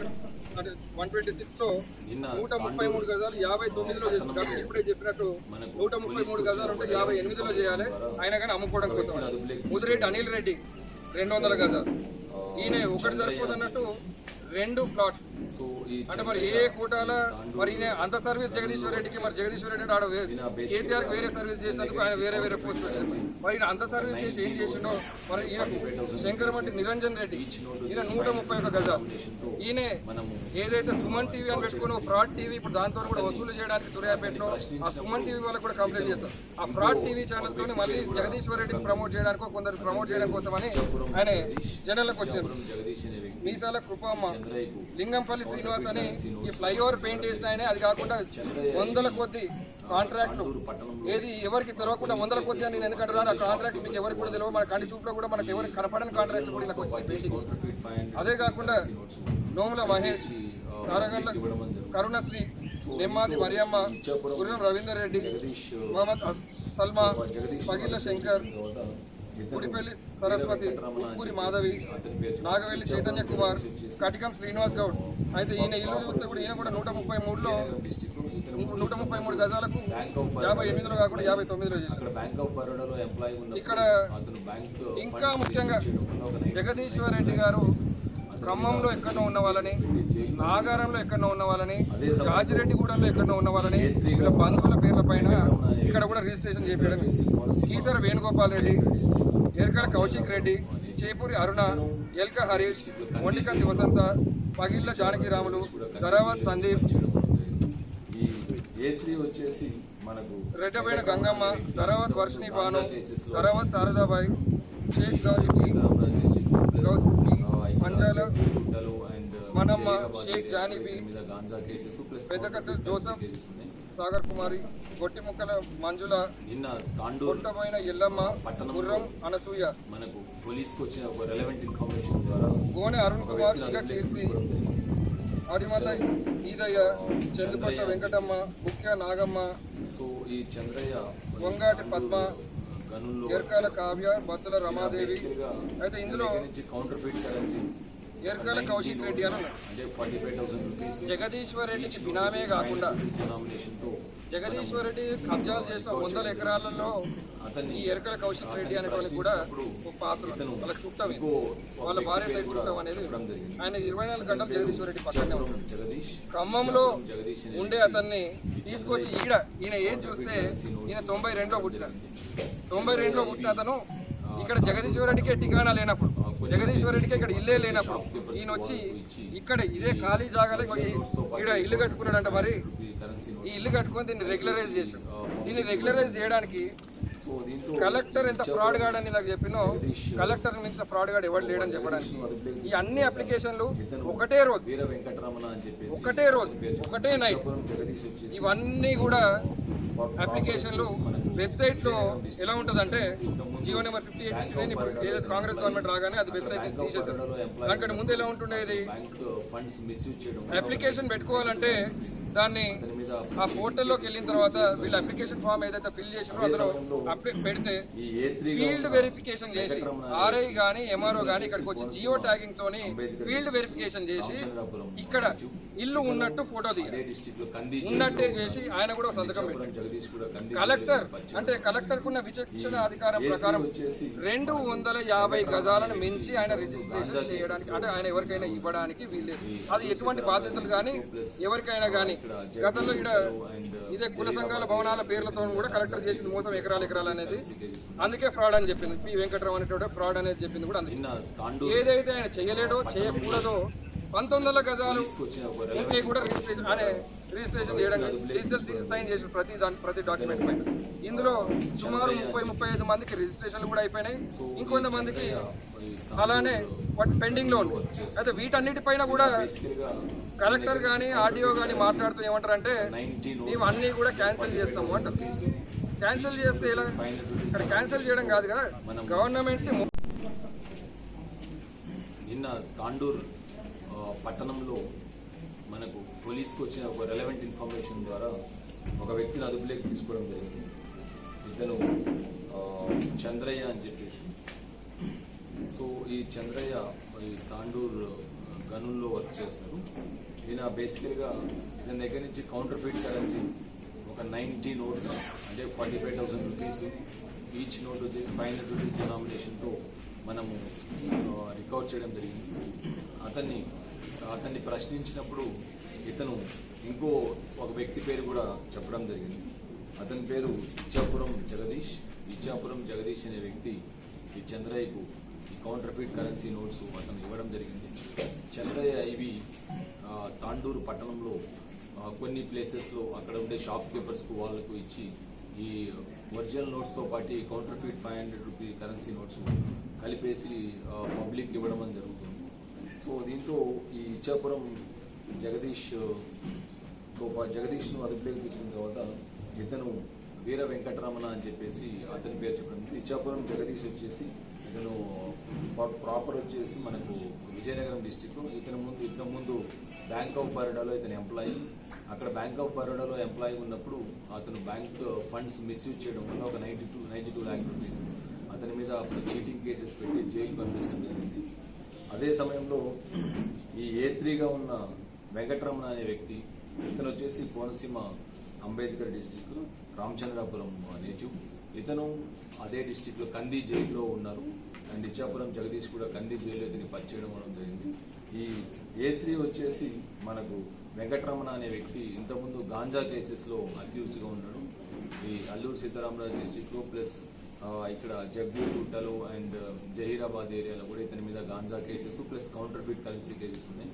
Number అంటే one twenty సిక్స్లో నిన్న నూట ముప్పై మూడు గజాలు యాభై తొమ్మిదిలో చేసింది కాబట్టి ఇప్పుడే చెప్పినట్టు నూట ముప్పై మూడు గజాలు ఉంటే యాభై ఎనిమిదిలో చేయాలి. అయినా కానీ అమ్ముకోవడం కోసం ముదిరెడ్డి అనిల్ రెడ్డి రెండు వందల గజాలు. ఈయన ఒకటి సరిపోదన్నట్టు రెండు ప్లాట్ సో అంటే మరి ఏ కోటాల మరి అంత సర్వీస్ జగదీశ్వర్ రెడ్డికి మరి జగదీశ్వర్ రెడ్డి ఆడ కేసీఆర్ వేరే సర్వీస్ చేసినందుకు ఆయన వేరే వేరే పోస్ట్ మరి అంత సర్వీస్ చేసి ఏం చేసిండో మరి ఈయన శంకరమట్టి నిరంజన్ రెడ్డి ఈయన నూట ముప్పై ఒక గజాలు. ఈయన ఏదైతే సుమన్ టీవీ అని పెట్టుకుని ఫ్రాడ్ టీవీ ఇప్పుడు దాంతో కూడా వసూలు చేయడానికి సూర్యాపేటలో ఆ సుమన్ టీవీ వాళ్ళకి కూడా కంప్లైంట్ చేస్తాం ఆ ఫ్రాడ్ టీవీ ఛానల్ తోని మళ్ళీ జగదీశ్వర్ రెడ్డిని ప్రమోట్ చేయడానికి కొందరు ప్రమోట్ చేయడం కోసమని ఆయన జనాలకు వచ్చారు. మీసాల కృపమ్మ చంద్రయ్యకు లింగంపల్లి శ్రీనివాస్ అని ఈ ఫ్లైఓవర్ పెయింట్ వేసిన ఆయన అది కాకుండా వందల కొద్ది కాంట్రాక్ట్ ఏది ఎవరికి తెలవకుండా వందల కొద్ది అని నేను ఎందుకంటే రాను, ఆ కాంట్రాక్ట్ మీకు ఎవరికి కూడా తెలియదు మన కంటి చూపులో కూడా మనకి ఎవరికి కనపడని కాంట్రాక్ట్ కూడా ఇలా వచ్చింది పెయింటింగ్. అదే కాకుండా నోముల మహేష్ కారగండ్ల కరుణశ్రీ నిమ్మాది మరియమ్మ గుర్రం రవీందర్ రెడ్డి మొహమ్మద్ సల్మా పగిళ్ళ శంకర్ గుడిపల్లి సరస్వతి ఉప్పూరి మాధవి నాగవెల్లి చైతన్య కుమార్ కటికం శ్రీనివాస్ గౌడ్. అయితే ఈయన ఇల్లు చూస్తే కూడా ఈయన కూడా నూట ముప్పై మూడులో నూట ముప్పై మూడు గజాలకు యాభై ఎనిమిదిలో కాకుండా యాభై తొమ్మిదిలో ఇక్కడ ఇంకా ముఖ్యంగా జగదీశ్వర్ రెడ్డి గారు ఖమ్మంలో ఎక్కడో ఉన్న వాళ్ళని నాగారంలో ఎక్కడో ఉన్న వాళ్ళని జాజిరెడ్డిగూడలో ఎక్కడో ఉన్న వాళ్ళని ఇలా బంధువుల పేర్ల పైన ఇక్కడ కూడా రిజిస్ట్రేషన్ చేయడం ఈసర వేణుగోపాల్ రెడ్డి ఎరకల కౌశిక్ రెడ్డి చేపూరి అరుణ ఎల్క హరీష్ మొండికంది వసంత పగిళ్ళ జానకిరాములు ధరావత్ సందీప్. ఈ ఏ త్రీ వచ్చేసి మనకు రెడ్డపైన గంగమ్మ ధరావత్ వర్షిణి భాను ధరావత్ శారదాబాయి షేక్ మనమ్మ షేక్ జానిబి పెద్దకట్ట జోసఫ్ సాగర్ కుమారి గొట్టి ముక్కల మంజుల నిన్న కొట్టబోయిన ఎల్లమ్మ గుర్రం అనసూయ. మనకు పోలీస్కి వచ్చిన ఒక రెలవెంట్ ఇన్ఫర్మేషన్ ద్వారా గోనె అరుణ్ కుమార్ శిఖ కీర్తి ఆదిమల్ల ఈదయ్య చందుపట్ల వెంకటమ్మ ముఖ్య నాగమ్మ సో ఈ చంద్రయ్య వంగాటి పద్మ గనుల్లో ఎర్కాల కావ్య బత్తుల రమాదేవి. అయితే ఇందులో counterfeit currency Erkala Kaushik Reddy అని జగదీశ్వర్ రెడ్డికి బినామే కాకుండా జగదీశ్వర్ రెడ్డి కబ్జాలు చేసిన వందల ఎకరాలలో ఈ ఎరకల కౌశిక్ రెడ్డి అనేటువంటి కూడా ఒక పాత్ర వాళ్ళ చుట్టం. వాళ్ళ భార్య చుట్టం అనేది ఆయన ఇరవై నాలుగు గంటలు జగదీశ్వర్ రెడ్డి పక్కనే ఉంటాడు ఖమ్మంలో ఉండే అతన్ని తీసుకొచ్చి ఈడ ఈయన ఏం చూస్తే ఈయన తొంభై రెండులో పుట్టిన తొంభై రెండులో పుట్టిన అతను ఇక్కడ జగదీశ్వర్ రెడ్డికే ఠికానా లేనప్పుడు జగదీశ్వర్ రెడ్డికి ఇక్కడ ఇల్లే లేనప్పుడు ఈయన వచ్చి ఇక్కడ ఇదే ఖాళీ జాగాలో ఇక్కడ ఇల్లు కట్టుకున్నాడంట మరి. ఈ ఇల్లు కట్టుకొని దీన్ని రెగ్యులరైజ్ చేశాడు. దీన్ని రెగ్యులరైజ్ చేయడానికి కలెక్టర్ ఎంత ఫ్రాడ్ గాడని నాకు చెప్పినో కలెక్టర్ మించిన ఫ్రాడ్ గాడు ఎవరు లేడని చెప్పడానికి. ఈ అన్ని అప్లికేషన్లు ఒకటే రోజు అని ఒకటే రోజు ఒకటే నైట్. ఇవన్నీ కూడా అప్లికేషన్లు వెబ్సైట్లో ఎలా ఉంటుందంటే Jio number fifty eight fifty nine ఇప్పుడు ఏదైతే కాంగ్రెస్ గవర్నమెంట్ రాగానే అది వెబ్సైట్ తీసేసారు దానికంటే ముందు ఎలా ఉంటుండేది? అప్లికేషన్ పెట్టుకోవాలంటే దాన్ని ఆ పోర్టల్లోకి వెళ్ళిన తర్వాత వీళ్ళు అప్లికేషన్ ఫామ్ ఏదైతే ఫిల్ చేసారో అందులో అప్డేట్ పెడితే ఫీల్డ్ వెరిఫికేషన్ చేసి ఆర్ఐ కానీ ఎంఆర్ఓ కానీ ఇక్కడికి వచ్చి జియో ట్యాగింగ్ తోని ఫీల్డ్ వెరిఫికేషన్ చేసి ఇక్కడ ఇల్లు ఉన్నట్టు ఫోటో దిగారు ఉన్నట్టే చేసి ఆయన కూడా సంతకం పెట్టారు. కలెక్టర్ అంటే కలెక్టర్ కున్న విచక్షణ అధికారం ప్రకారం రెండు వందల యాభై గజాలను మించి ఆయన రిజిస్ట్రేషన్ చేయడానికి అంటే ఆయన ఎవరికైనా ఇవ్వడానికి వీల్లేదు. అది ఎటువంటి బాధ్యతలు కానీ ఎవరికైనా కానీ గతంలో ఇక్కడ ఇదే కుల సంఘాల భవనాల పేర్లతో కూడా కలెక్టర్ చేసింది మోసం ఎకరాలు ఎకరాలు అనేది. అందుకే ఫ్రాడ్ అని చెప్పింది. పి వెంకటరావు అనేటువంటి ఫ్రాడ్ అనేది చెప్పింది కూడా అందుకే. ఏదైతే ఆయన చేయలేడో చేయకూడదో పంతొమ్మిది వందల గజాలు ఉంటే కూడా రిజిస్ట్రేషన్ ఆయన రిజిస్ట్రేషన్ చేయడం రిజిస్టర్ సైన్ చేసిన ప్రతి దాని ప్రతి డాక్యుమెంట్ పైన. ఇందులో సుమారు ముప్పై ముప్పై ఐదు మందికి రిజిస్ట్రేషన్లు కూడా అయిపోయినాయి. ఇంకొంతమందికి అలానే వాటి పెండింగ్లో ఉంది అయితే వీటన్నిటిపైన కూడా కలెక్టర్ కానీ ఆర్డీఓ కానీ మాట్లాడుతూ ఏమంటారంటే మేము అన్నీ కూడా క్యాన్సిల్ చేస్తాము అంటారు. క్యాన్సిల్ చేస్తే ఎలా? ఇక్కడ క్యాన్సిల్ చేయడం కాదు కదా. గవర్నమెంట్ నిన్న తాండూర్ పట్టణంలో మనకు పోలీస్కి వచ్చిన ఒక రెలవెంట్ ఇన్ఫర్మేషన్ ద్వారా ఒక వ్యక్తిని అదుపులోకి తీసుకోవడం జరిగింది. ఇతను చంద్రయ్య అని చెప్పేసి. సో ఈ చంద్రయ్య ఈ తాండూర్ గనుల్లో వర్క్ చేస్తారు ఈయన బేసికల్గా ఇతని దగ్గర నుంచి కౌంటర్ ఫీట్ కరెన్సీ ఒక నైంటీ నోట్స్ అంటే forty five thousand rupees each note వచ్చేసి ఫైవ్ హండ్రెడ్ రూపీస్ డినామినేషన్తో మనము రికవర్ చేయడం జరిగింది. అతన్ని అతన్ని ప్రశ్నించినప్పుడు ఇతను ఇంకో ఒక వ్యక్తి పేరు కూడా చెప్పడం జరిగింది. అతని పేరు ఇచ్చాపురం జగదీష్. ఇచ్చాపురం జగదీష్ అనే వ్యక్తి ఈ చంద్రయ్యకు ఈ కౌంటర్ ఫీట్ కరెన్సీ నోట్స్ అతను ఇవ్వడం జరిగింది. చంద్రయ్య ఇవి తాండూరు పట్టణంలో కొన్ని ప్లేసెస్లో అక్కడ ఉండే షాప్ కీపర్స్కు వాళ్ళకు ఇచ్చి ఈ ఒరిజినల్ నోట్స్తో పాటు ఈ counterfeit five hundred rupee currency notes కలిపేసి పబ్లిక్ ఇవ్వడం జరుగుతుంది. సో దీంతో ఈ ఇచ్చాపురం జగదీష్తో పా- జగదీష్ను అదుపులోకి తీసుకున్న తర్వాత ఇతను వీర వెంకటరమణ అని చెప్పేసి అతని పేరు చెప్పడం ఇచ్చాపురం జగదీష్ వచ్చేసి ఇతను ప్రాపర్ వచ్చేసి మనకు విజయనగరం డిస్టిక్ ఇతను ముందు ఇంతకు ముందు బ్యాంక్ ఆఫ్ బరోడాలో ఇతను ఎంప్లాయీ అక్కడ బ్యాంక్ ఆఫ్ బరోడాలో ఎంప్లాయీ ఉన్నప్పుడు అతను బ్యాంక్ ఫండ్స్ మిస్యూజ్ చేయడం వల్ల ఒక ninety two ninety two lakh rupees అతని మీద అప్పుడు చీటింగ్ కేసెస్ పెట్టి జైలు పంపించడం జరిగింది. అదే సమయంలో ఈ ఏ త్రీగా ఉన్న వెంకటరమణ అనే వ్యక్తి ఇతను వచ్చేసి కోనసీమ అంబేద్కర్ డిస్టిక్ రామచంద్రాపురం నేటివ్. ఇతను అదే డిస్టిక్లో కంది జైల్లో ఉన్నారు. అండ్ ఇచ్చాపురం జగదీష్ కూడా కంది జైల్లో ఇతని పనిచేయడం అనడం జరిగింది. ఈ ఏ త్రీ వచ్చేసి మనకు వెంకటరమణ అనే వ్యక్తి ఇంతకుముందు గాంజా కేసెస్లో అక్యూజ్డ్గా ఉన్నాడు. ఈ అల్లూరు సీతారామరాజు డిస్టిక్లో ప్లస్ ఇక్కడ ఇక్కడ గుట్టలు అండ్ జహీరాబాద్ ఏరియాలో కూడా ఇతని మీద ganja cases plus counterfeit currency cases ఉన్నాయి.